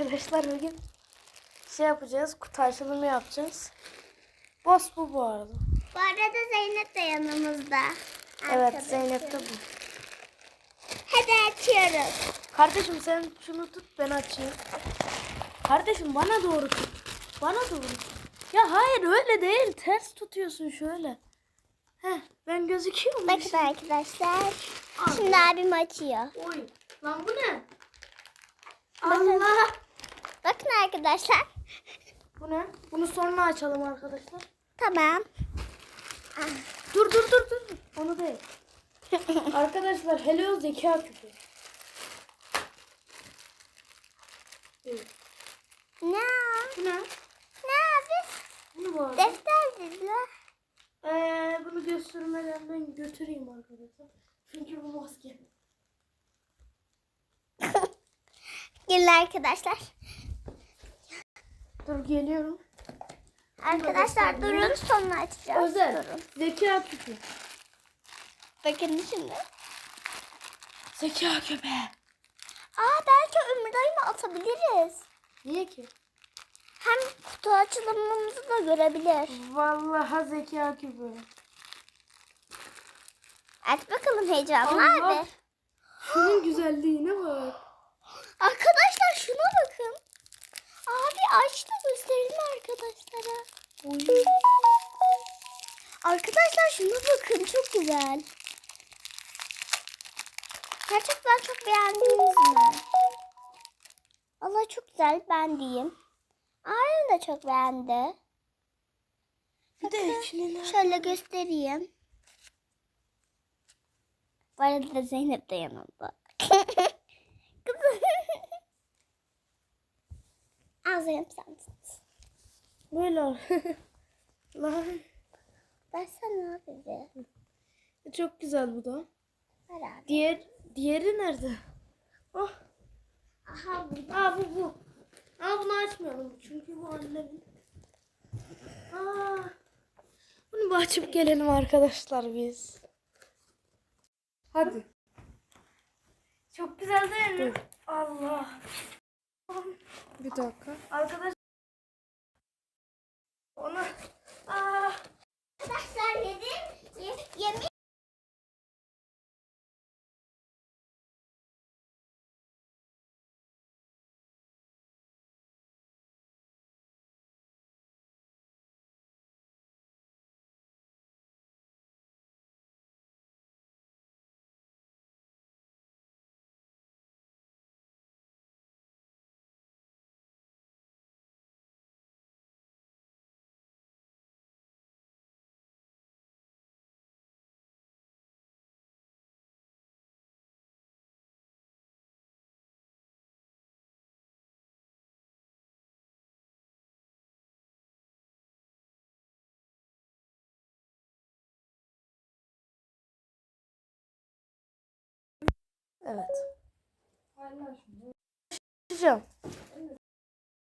Arkadaşlar bugün şey yapacağız. Kutu açılımı yapacağız. Boss bu bu arada. Bu arada Zeynep de yanımızda. Evet Arkadaşım. Zeynep de bu. Hadi açıyoruz. Kardeşim sen şunu tut ben açayım. Kardeşim bana doğru tut. Bana doğru tut. Ya hayır öyle değil. Ters tutuyorsun şöyle. Heh ben gözüküyor mu? Bakın arkadaşlar. Şimdi abim açıyor. Oy. Lan bu ne? Allah. Bakın arkadaşlar. Bu ne? Bunu sonra açalım arkadaşlar. Tamam. Dur dur dur dur. Onu değil. Arkadaşlar Hello zeka küpü. Evet. Ne? Bu ne? Ne abi? Bu ne bu arada? Defter dediler. Ee, bunu göstermeden ben götüreyim arkadaşlar. Çünkü bu maske. Gelin arkadaşlar. Dur geliyorum. Arkadaşlar durun sonra açacağız. Özel. Durun. Zeka küpü. Bakın şimdi. Zeka küpü. Aa belki ömür dayımı atabiliriz. Niye ki? Hem kutu açılımımızı da görebilir. Vallahi zeka küpü. Aç bakalım heyecanlı Allah. abi. Şunun güzelliğine bak. Arkadaşlar şuna bakın. Abi aç da gösterelim arkadaşlara. Arkadaşlar şuna bakın çok güzel. Gerçekten çok beğendiniz mi? Allah çok güzel ben diyeyim. Aryan da çok beğendi. Bir de içine Şöyle göstereyim. Bu arada Zeynep de yanımda. Kızım. Sen tut. Böyle ol. Lan. Versene abi bir. Çok güzel bu da. Ver abi. Diğer diğeri nerede? Oh. Aha bu. Aa bu bu. Aa bunu açmayalım çünkü bu annemin. Aa. Bunu açıp gelelim arkadaşlar biz. Hadi. Çok güzel değil mi? Allah. Bir dakika. Arkadaş. Evet. Açacağım.